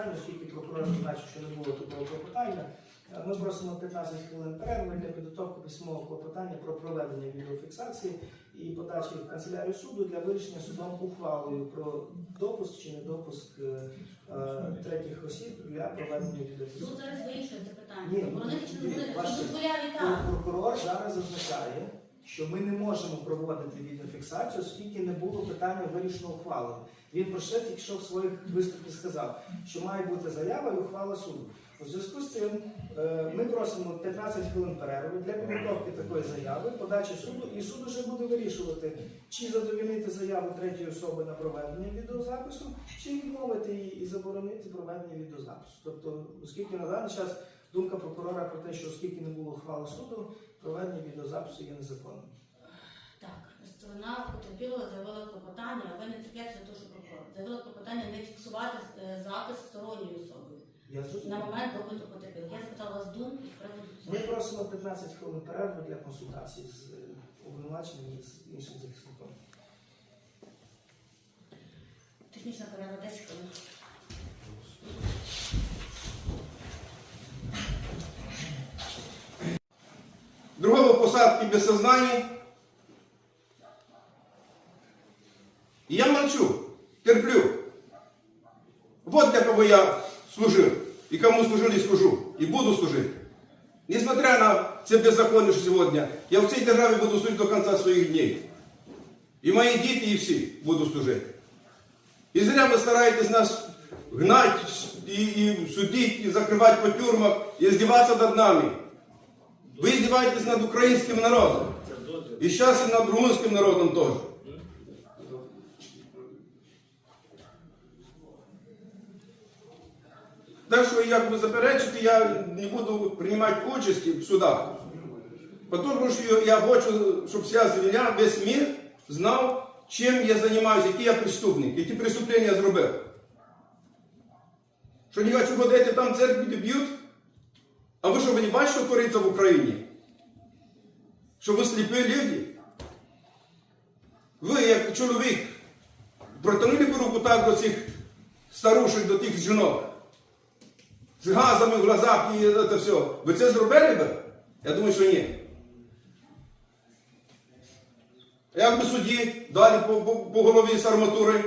клопотання, оскільки прокурор зазначив, що не було такого клопотання. Е, Ми просимо 15 хвилин перерви для підготовки письмового клопотання про проведення відеофіксації і подачі в канцелярію суду для вирішення судом ухвалою про допуск чи не допуск е, е, третіх осіб для проведення Суд відеофіксації. зараз вирішує це питання. Ні, чи не ні, заборонити? ваше- дозволяє так. Прокурор зараз зазначає, що ми не можемо проводити відеофіксацію, оскільки не було питання вирішено ухвалою. Він про що тільки що в своїх виступі сказав, що має бути заява і ухвала суду. У зв'язку з цим е, ми просимо 15 хвилин перерви для підготовки такої заяви, подачі суду, і суд вже буде вирішувати, чи задовільнити заяву третьої особи на проведення відеозапису, чи відмовити її і заборонити проведення відеозапису. Тобто, оскільки на даний час думка прокурора про те, що оскільки не було ухвали суду, проведення відеозапису є незаконним. Сторона потерпілого заявила клопотання, а ви не цепляєте за те, що прокурор. Заявила клопотання не фіксувати е, запис сторонньої особи Я на зрозумів. момент допиту потерпілих. Я запитала вас думку з приводу Ми просимо 15 хвилин перерви для консультації з е, обвинуваченим і з іншим захисником. Технічна перерва 10 хвилин. другого посадки без сознания. И я молчу, терплю. Вот для кого я служил. И кому служил и служу. И буду служить. Несмотря на все беззаконие что сегодня, я в цій державі буду служить до конца своих дней. И мои дети, и все буду служить. И зря вы стараетесь нас гнать и, и судить, и закрывать по тюрьмах, и издеваться над нами. Вы издеваетесь над украинским народом. И сейчас и над румынским народом тоже. Так що, як ви заперечите, я не буду приймати участі в судах. Тому що я хочу, щоб вся земля, весь мір знав, чим я займаюся, який я преступник, які преступлення я зробив. Що не хочу ходити там церкві, б'ють? А ви що, ви не бачите, що твориться в Україні? Що ви сліпі люди? Ви, як чоловік, протягнули б руку так до цих старушок, до тих жінок. З газами в глазах і це все. Ви це зробили би? Я думаю, що ні. Як би судді далі по, по, по голові з арматури?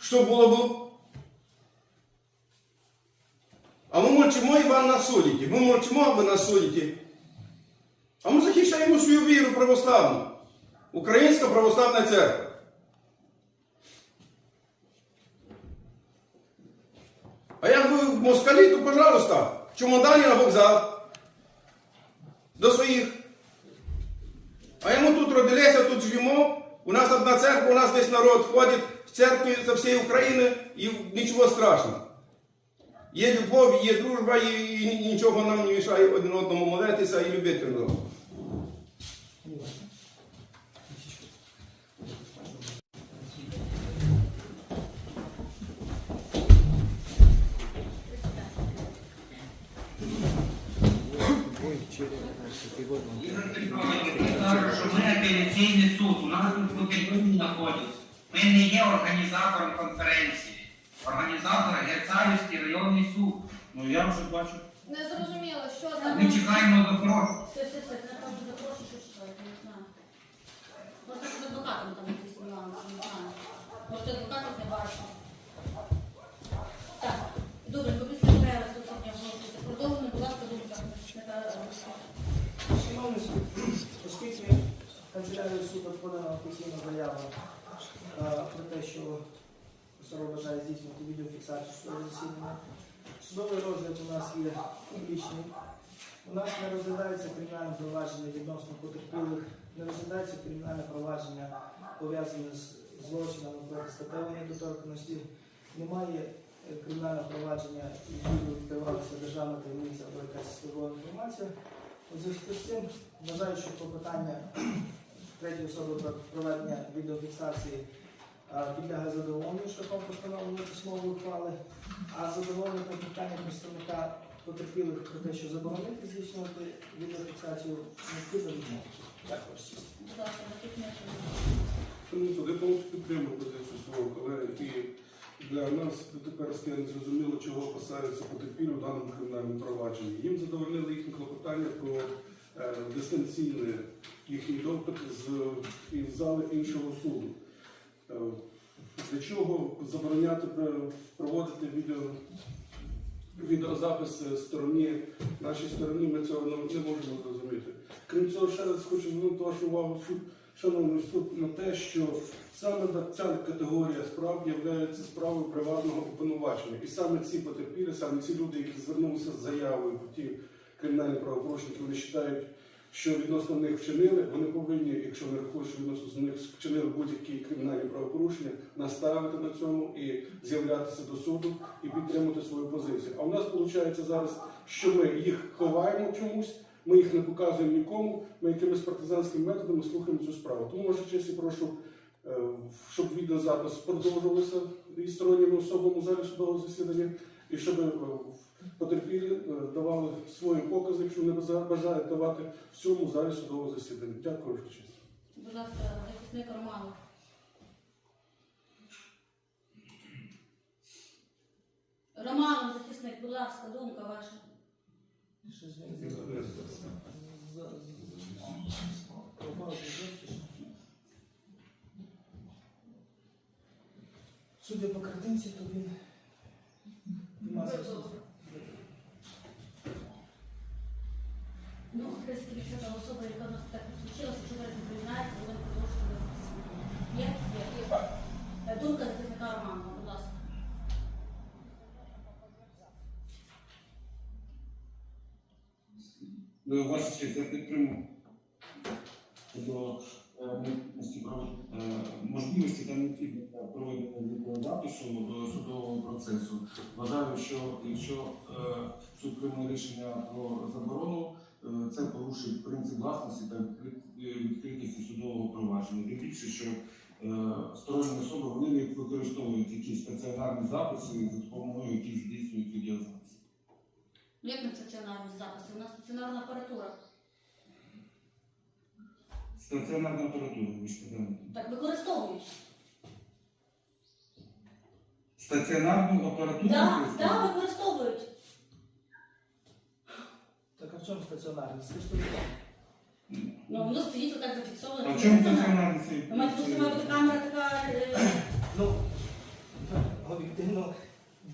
Що було б? А ми мовчимо і вам нас судите. Ми мовчимо, а ви нас судите. А ми захищаємо свою віру православну. Українська православна церква. А як ви москалі, то, пожалуйста, в чемодані на вокзал. До своїх. Родилися, тут живемо. У нас одна церква, у нас весь народ ходить в церкві за всієї України і нічого страшного. Є любов, є дружба, і нічого нам не мішає один одному молитися і любити одного. Кажете, що ми апеляційний суд, у нас тут потерпілі знаходяться. Ми не є організатором конференції. Організатор Герцаївський районний суд. Ну я вже бачу. Не зрозуміло, що там. Ми чекаємо запрошення. Все, все, все, це напевно запрошую, що читати, не знаю. Просто з адвокатом там якісь нюанси, не знаю. Може, адвокатів не бачу. Так, добре, ми після перерви сьогодні оголошується. Продовжуємо, будь ласка, думка. Шановний суд, оскільки канцелярію суду подана офіційна заява е, про те, що особа бажає здійснити відеофіксацію судового засідання, судовий розгляд у нас є публічний. У нас не розглядається кримінальне провадження відносно потерпілих, не розглядається кримінальне провадження пов'язане з злочинами проти статевої недоторканості. Немає кримінального провадження, яким відкривалася державна таємниця або якась службова інформація. У зв'язку з цим вважаю, що клопотання третьої особи про проведення відеофіксації підлягає задоволенню шляхом постановлення письмової ухвали, а задоволення клопотання представника потерпілих про те, що заборонити здійснювати відеофіксацію, необхідно відмовити. Дякую. ваша честь. Будь ласка, наступне. Шановні суд, я повністю підтримую позицію свого колеги. І для нас дотепер не зрозуміло, чого опасаються потерпілі у даному кримінальному провадженні. Їм задовольнили їхні клопотання про е, дистанційний їхній допит з із зали іншого суду. Е, Для чого забороняти проводити відео, відеозапис стороні, нашій стороні, ми цього не, можемо зрозуміти. Крім цього, ще раз хочу звернути вашу увагу, суд, шановний суд, на те, що саме ця категорія справ є справою приватного обвинувачення. І саме ці потерпілі, саме ці люди, які звернулися з заявою про ті кримінальні правопорушення, вони вважають, що відносно них вчинили, вони повинні, якщо вони рахують, що відносно них вчинили будь-які кримінальні правопорушення, наставити на цьому і з'являтися до суду і підтримати свою позицію. А у нас виходить зараз, що ми їх ховаємо чомусь, ми їх не показуємо нікому, ми якимись партизанськими методами слухаємо цю справу. Тому, честь, я прошу, е, щоб відеозапис продовжувався і сторонніми особами у залі судового засідання, і щоб е, потерпілі е, давали свої покази, якщо вони бажа- бажають давати в цьому залі судового засідання. Дякую, ваша честь. Будь ласка, захисник Романов. Романов, захисник, будь ласка, думка ваша. За- за-? Судя по картинці, то він нема зовсім. Ну, Христя та особа, яка в нас так случилася, якщо зараз не признається, вона продовжує Є? Є. Е, Думка захисника Романова, будь ласка. Ну, Ваша честь, я підтримую щодо е, про- е, можливості та необхідності проведення відеозапису е, судового процесу. Вважаю, що якщо суд прийме рішення про заборону, це порушить принцип власності та відкрит- е, відкритості судового провадження. Тим більше, що е, сторонні особи вони не використовують якісь стаціонарні записи, за допомогою яких здійснюють відеозапис. Ну, як на стаціонарні записи? У нас стаціонарна апаратура. Стаціонарна апаратура, ви ж. Так використовують. Стаціонарну апаратуру Так, використовують? так, використовують. Так чому стаціонарність? Скажіть, будь ласка. Ну, воно стоїть отак зафіксовано. А в чому стаціонарний цей? Ви маєте тут має бути камера така. е, Ну, об'єктивно,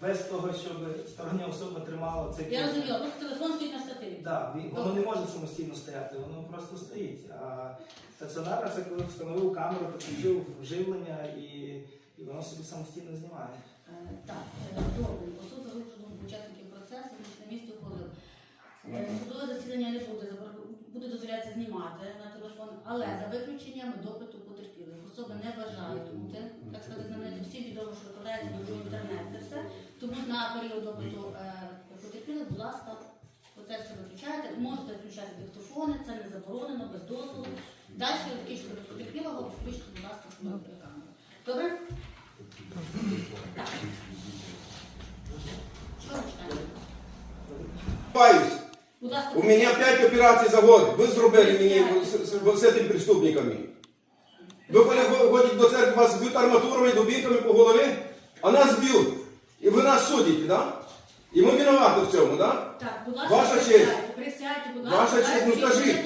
без того, щоб стороння особа тримала цей Я розуміла, просто телефон стоїть на штативі. Да, він- воно не може самостійно стояти, воно просто стоїть. А стаціонарна це коли встановив камеру, підключив живлення і, і воно собі самостійно знімає. Е, Так, е, добре. По залучено учасників процесу, значить, на місці ухвалив. Е, Судове засідання не буде, забор- буде дозволятися знімати на телефон, але за виключенням допиту потерпілих. Особи не бажають бути, так сказати, знаменити всі відомо, що викладається дуже інтернет, це все. Тому на період допиту е, потерпілих, будь ласка, оце все виключаєте. Можете включати диктофони, це не заборонено, без дозволу. Далі до потерпілого, включити, будь ласка, свою камеру. Добре? Так. Що ви читаєте? У меня пять операций за год. Вы зробили мені с, с этими преступниками. Ви коли ходите до церкви, вас б'ють арматурами, дубинками по голові, а нас б'ють. І ви нас судите, да? І ми винуваті в цьому, да? Так, будь ласка, Ваша честь. Присядьте, будь ласка. Ваша честь, ну скажи.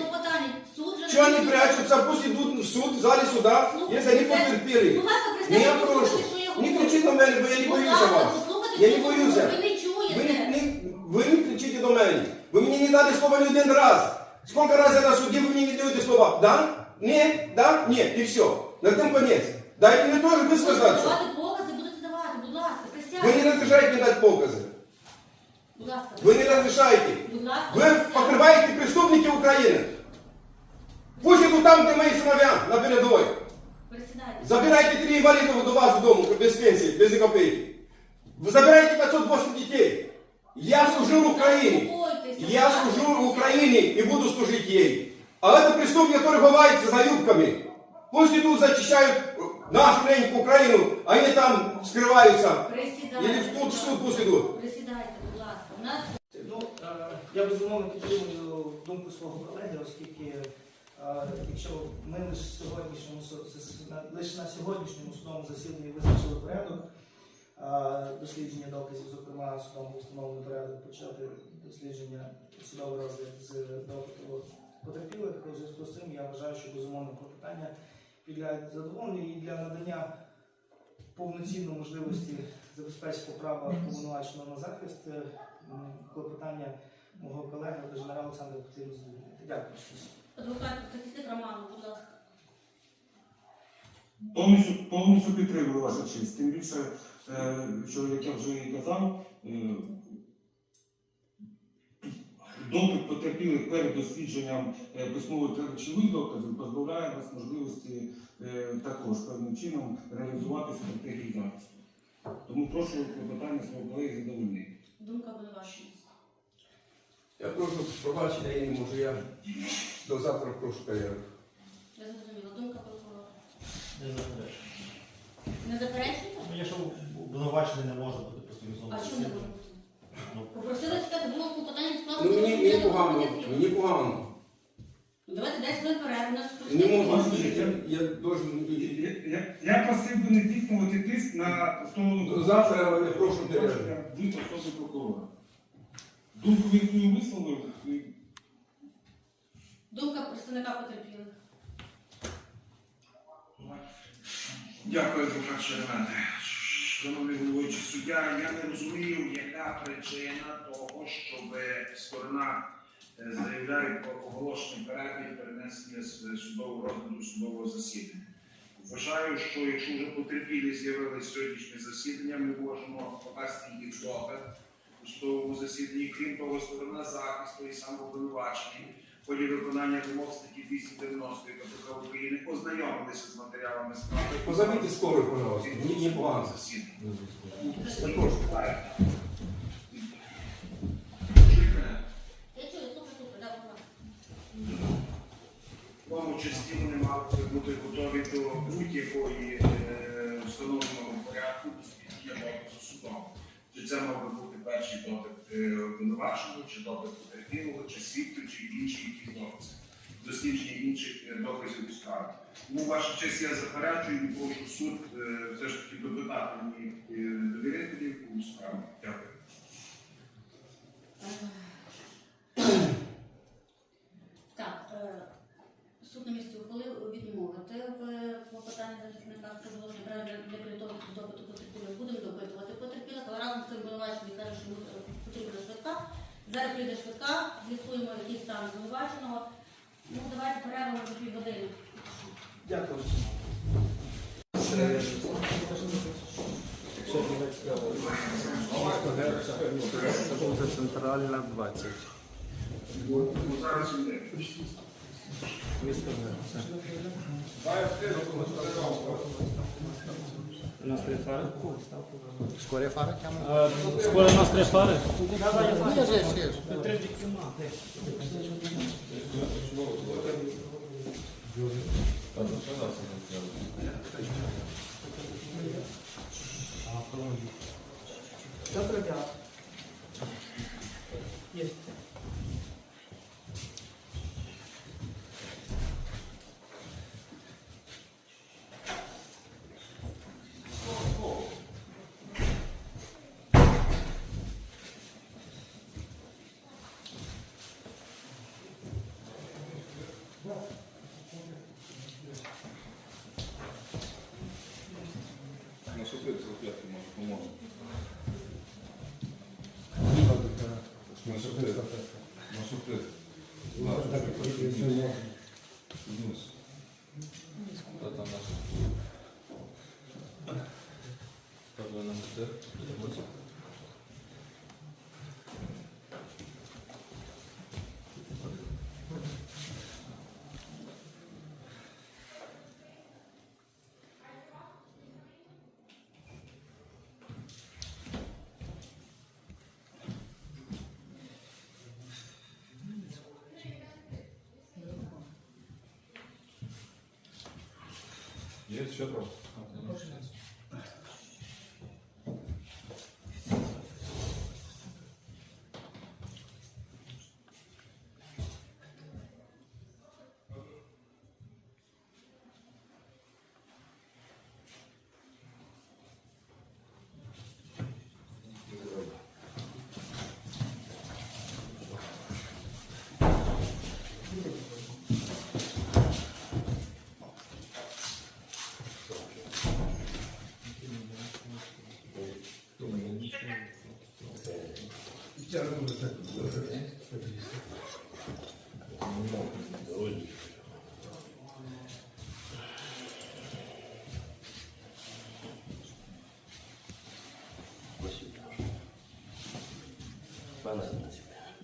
Чого вони прячуться, пусть йдуть в суд, в залі суда, вони потерпіли. Будь Не присядьте, я прошу. Не кричіть на мене, бо я не боюся вас. Я не боюся. Ви не чуєте. ви не до мене. Ви мені не дали слова ні один раз. Сколько раз я на суді, ви мені не даєте слова? Да? Ні? Да? Ні. І все. На тим конець. Дайте мені теж Будете висказатися. давати покази, будете давати, будь ласка, Ви не присядьте. розрішаєте мені дати покази. Будь ласка, Ви не розрішаєте. будь ласка, Ви присядьте. покриваєте преступників України. Пусть ідуть там, де мої синов'я на передовій. Присідайте. Забирайте три инвалидов до вас додому без пенсии, без копейки. Вы забираете 508 детей. Я служил в Украине. Заспокойтеся, Я будь ласка. служу в Украине и буду служить ей. А это преступники, которые ховаются за юбками. Пусть идут, зачищают э, нашу неньку Украину, а они там скрываются. Присідайте. Или в тут в суд пусть идут. Присідайте, будь ласка. У нас Ну, е, я безумовно підтримую думку свого колеги, оскільки е, якщо ми лише сьогоднішньому су- с- на- лише на сьогоднішньому судовому засіданні визначили порядок, а, дослідження доказів, зокрема судом був встановлений порядок почати дослідження судовий розгляд з допиту потерпілих. У зв'язку з цим я вважаю, що безумовно клопотання підлягають задоволенню і для надання повноцінної можливості забезпечити право повинуваченого на захист е, клопотання мого колеги Дежнера Олександра потрібно задовольнити. Дякую. Адвокат, захисник Роману, будь ласка. Повністю, повністю підтримую вашу честь. Тим більше, що як я вже і казав, е, допит потерпілих перед дослідженням е, письмових речових доказів позбавляє нас можливості е, також певним чином реалізувати стратегію захисту. Тому прошу клопотання свого колеги задовольнити. Думка обвинувачення. Я прошу пробачення, я не можу, я до завтра прошу перерву. Я зрозуміла. Думка прокурора. Не заперечую. Не заперечуєте? Ну, обвинувачений не може бути постійно А чому не може бути? Ну, Попросили читати було клопотання. Ну мені, мені погано, мені погано. Ну, Давайте 10 хвилин перерву. у нас Не можу служити, я, я должен... Я, я, я просив би не здійснювати тиск на сторону Завтра я прошу перерву. ви особи прокурора. Думку він свою висловив. і Думка представника потерпілих. Дякую, адвокат Шеремети. Шановний головуючий суддя, я не розумію, яка причина того, щоб сторона е, заявляє про оголошення перерви і перенесення судового розгляду судового засідання. Вважаю, що якщо вже потерпілі з'явилися сьогоднішнє засідання, ми можемо покласти їх допит у судовому засіданні. Крім того, сторона захисту і самообвинувачення ході виконання вимог статті 290 КПК України ознайомилися з матеріалами справи. Позовите скорую, пожалуйста, мені не будь ласка. В тому числі вони мали бути готові до будь-якої е, встановленого порядку дослідження допису судом. Чи це мав би бути перший допит е, обвинуваченого, чи допит потерпілого, чи свідків, чи інші якісь дописи. Дослідження інших е, доказів у справі. Тому ваша честь я заперечую прошу суд е, все ж таки допитати мені довірителів у справі. Дякую. Так, е, суд на місці ухвалив відмовити в клопотанні захисника про положення права для для підготовки до допиту потерпілих. Будемо допитувати потерпілих, але разом з цим обвинувачений каже, що йому е, потрібна швидка. Зараз прийде швидка, з'ясуємо, який стан обвинуваченого. Ну, давайте перервемо до півгодини. Дякую. Центральна 20. Зараз йде. У нас три фари. Скорі фари Скоро у нас три фари. Добре, дякую. Є. Є ще трохи.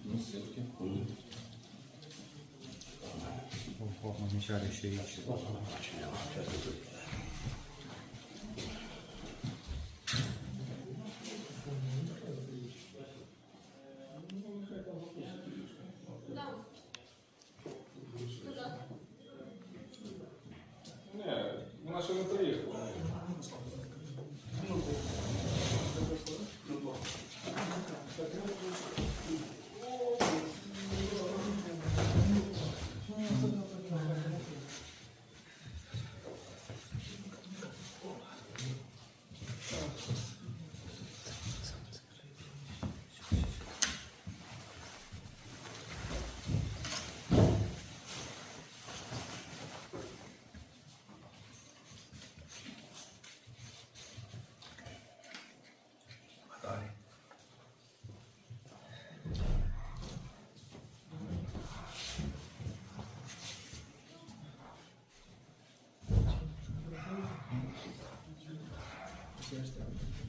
Носилки. Вначале ще інші. Ні, gracias.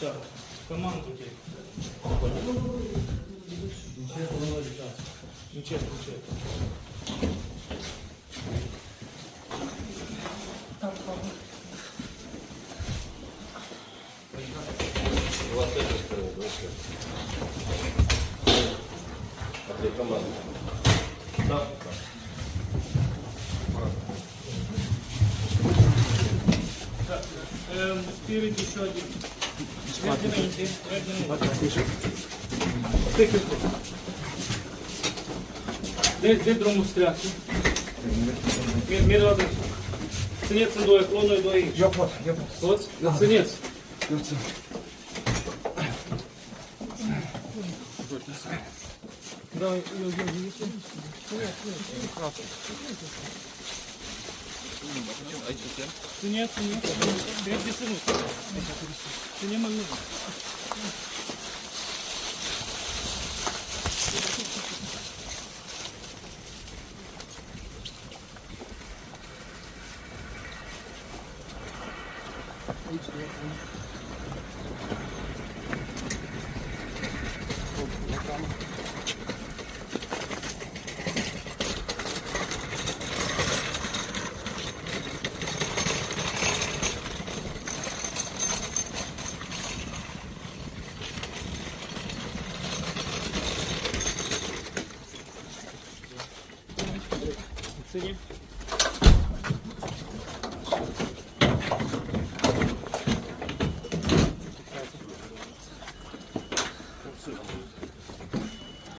Так, команду тебе. Ничего, ничего. Да. Так, эм, еще один. Тихо. Де, де дрому стрясти? Мір, мір адресу. Синець індує, клону індує. Я вот, я вот. От, синець. Давай, Sunia, Sunia. Bekle sınır. Sunia manlı.